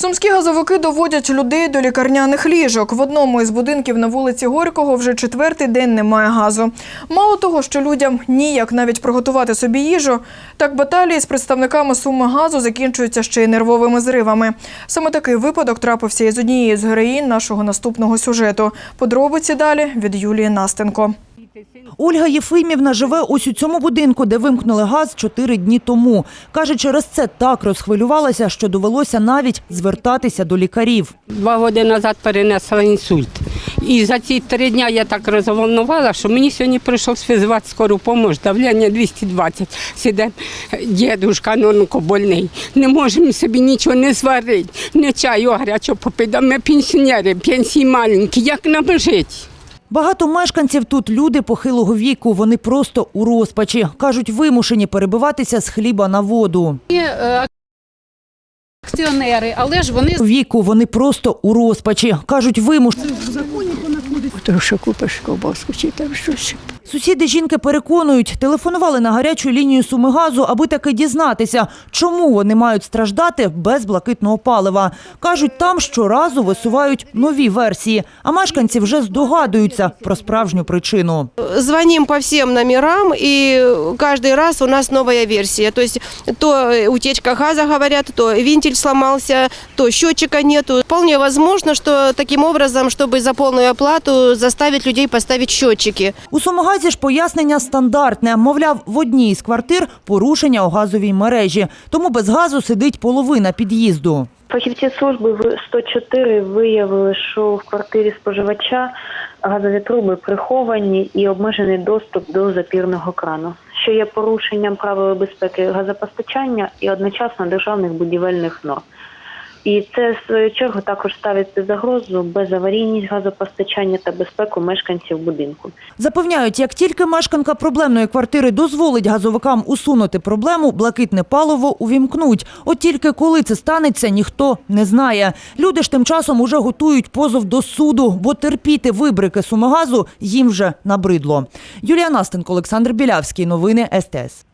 Сумські газовики доводять людей до лікарняних ліжок. В одному із будинків на вулиці Горького вже четвертий день немає газу. Мало того, що людям ніяк навіть приготувати собі їжу, так баталії з представниками суми газу закінчуються ще й нервовими зривами. Саме такий випадок трапився із однією з героїнь нашого наступного сюжету. Подробиці далі від Юлії Настенко. Ольга Єфимівна живе ось у цьому будинку, де вимкнули газ чотири дні тому. Каже, через це так розхвилювалася, що довелося навіть звертатися до лікарів. Два роки назад перенесла інсульт. І за ці три дні я так розволнувала, що мені сьогодні прийшов визвати скору допомогу, давлення 220. Сіде дідушка нонко больний. Не можемо собі нічого не зварити, не чаю гарячого попити. Ми пенсіонери, пенсії маленькі, як нам жити? Багато мешканців тут люди похилого віку. Вони просто у розпачі. Кажуть, вимушені перебиватися з хліба на воду. е, акціонери, але ж вони Віку вони просто у розпачі. Кажуть, вимушені. Тому що купиш ковбаску чи там щось. Сусіди жінки переконують, телефонували на гарячу лінію суми газу, аби таки дізнатися, чому вони мають страждати без блакитного палива. Кажуть, там щоразу висувають нові версії, а мешканці вже здогадуються про справжню причину. звоним по всем номерам, и каждый раз у нас новая версия. То есть то утечка газа, говорят, то вентиль сломался, то счетчика нету. Вполне возможно, что таким образом, чтобы за полную оплату заставить людей поставить счетчики. У Сумигазі ж пояснення стандартне. Мовляв, в одній із квартир порушення у газовій мережі, тому без газу сидить половина під'їзду. Фахівці служби в 104 виявили, що в квартирі споживача газові труби приховані і обмежений доступ до запірного крану, що є порушенням правил безпеки газопостачання і одночасно державних будівельних норм. І це в свою чергу також ставить під загрозу безаварійність газопостачання та безпеку мешканців будинку. Запевняють, як тільки мешканка проблемної квартири дозволить газовикам усунути проблему, блакитне паливо увімкнуть. От тільки коли це станеться, ніхто не знає. Люди ж тим часом уже готують позов до суду, бо терпіти вибрики сумигазу їм вже набридло. Юлія Настенко, Олександр Білявський. Новини СТС.